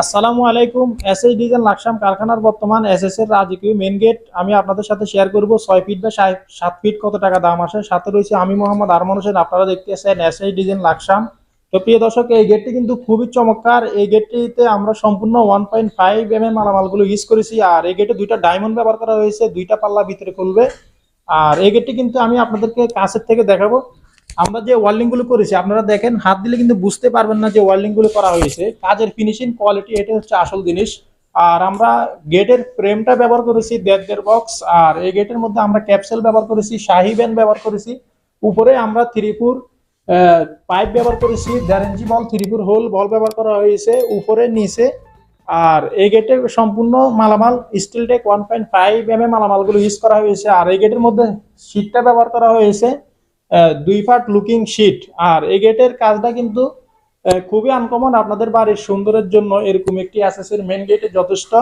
আসসালামু আলাইকুম। S S design Laksam কারখানার বর্তমান এস এস এর রাজকীয় মেন গেট আমি আপনাদের সাথে শেয়ার করব। ছয় ফিট বা সাত- ফিট কত টাকা দাম আসে? সাথে রয়েছে আমি মোহাম্মদ আরমান হোসেন। আপনারা দেখতেছেন এস এস ডিজাইন লাকসাম তো প্রিয় দর্শক, এই গেটটি কিন্তু খুবই চমৎকার। এই গেটটিতে আমরা সম্পূর্ণ one point five M M মালামালগুলো use করেছি। আর এই গেটে দুইটা ডায়মন্ড ব্যবহার করা হয়েছে। দুইটা পাল্লা ভিতরে খুলবে। আর এই গেটটি কিন্তু আমি আপনাদেরকে কাছের থেকে দেখাবো। আমরা যে ওয়ার্ল্ডিংগুলো করেছি, আপনারা দেখেন, হাত দিলে কিন্তু বুঝতে পারবেন না যে ওয়ার্ল্ডিংগুলো করা হয়েছে। কাজের ফিনিশিং কোয়ালিটি এটা হচ্ছে আসল জিনিস। আর আমরা গেটের ফ্রেমটা ব্যবহার করেছি, দেড় দেড় বক্স আর এই গেটের মধ্যে আমরা ক্যাপসেল ব্যবহার করেছি, শাহি ব্যান ব্যবহার করেছি। উপরে আমরা থ্রিপুর পাইপ ব্যবহার করেছি, দেড় বল থ্রিপুর হোল বল ব্যবহার করা হয়েছে, উপরে, নিচে। আর এই গেটে সম্পূর্ণ মালামাল steel tech one point five M M মালামালগুলো use করা হয়েছে। আর এই গেটের মধ্যে শীটটা ব্যবহার করা হয়েছে। দুই ফাট লুকিং শীট আর এই গেটের কাজটা কিন্তু খুবই আনকমন আপনাদের বাড়ির সুন্দরের জন্য। এরকম একটি অ্যাসেসের মেন গেটে যথেষ্ট।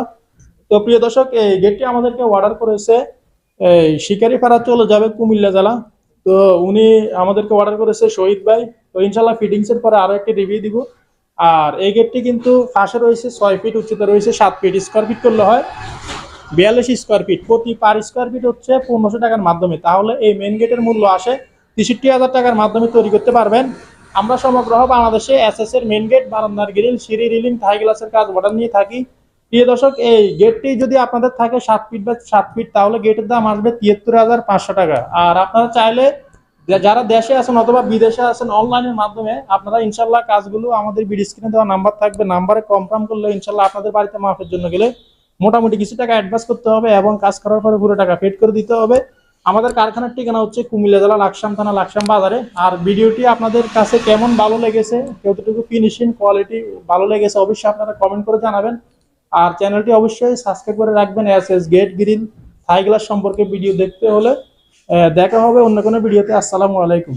তো প্রিয় দর্শক, এই গেটটি আমাদেরকে অর্ডার করেছে, এই শিকারিপাড়া চলে যাবে কুমিল্লা জেলা। তো উনি আমাদেরকে অর্ডার করেছে শহীদ ভাই। তো ইনশাল্লাহ ফিটিংস এর পরে আরও একটি রিভিউ দিব। আর এই গেটটি কিন্তু ফাঁসে রয়েছে, ছয় ফিট উচ্চতা রয়েছে, সাত ফিট স্কোয়ার ফিট করলে হয়। বিয়াল্লিশ স্কোয়ার ফিট প্রতি পার স্কোয়ার ফিট হচ্ছে পনেরোশো টাকার মাধ্যমে। তাহলে এই মেন গেটের মূল্য আসে তেষট্টি হাজার টাকার মাধ্যমে তৈরি করতে পারবেন। আমরা সমগ্র বাংলাদেশে এস এস এর মেন গেট বারান্দার গ্রিল সিঁড়ি রিলিং থাই গ্লাসের কাজ অর্ডার নিয়ে থাকি। প্রিয় দর্শক, এই গেটটি যদি আপনাদের থাকে সাত ফিট বা সাত ফিট তাহলে গেটের দাম আসবে তিয়াত্তর হাজার পাঁচশো টাকা। আর আপনারা চাইলে যারা দেশে আছেন অথবা বিদেশে আছেন অনলাইনের মাধ্যমে, আপনারা ইনশাল্লাহ কাজগুলো আমাদের বিডি স্ক্রিনে দেওয়া নাম্বার থাকবে। নাম্বারে কনফার্ম করলে ইনশাল্লাহ আপনাদের বাড়িতে মাফের জন্য গেলে মোটামুটি কিছু টাকা অ্যাডভান্স করতে হবে এবং কাজ করার পরে পুরো টাকা পেড করে দিতে হবে। আমাদের কারখানার ঠিকানা হচ্ছে কুমিল্লা জেলা লাকসাম থানা, লাকসাম বাজারে। আর ভিডিওটি আপনাদের কাছে কেমন ভালো লেগেছে, কতটুকু ফিনিশিং কোয়ালিটি ভালো লেগেছে অবশ্যই আপনারা কমেন্ট করে জানাবেন। আর চ্যানেলটি অবশ্যই সাবস্ক্রাইব করে রাখবেন S S gate grill Thai glass সম্পর্কে ভিডিও দেখতে হলে দেখা হবে অন্য কোনো ভিডিওতে। আসসালামু আলাইকুম।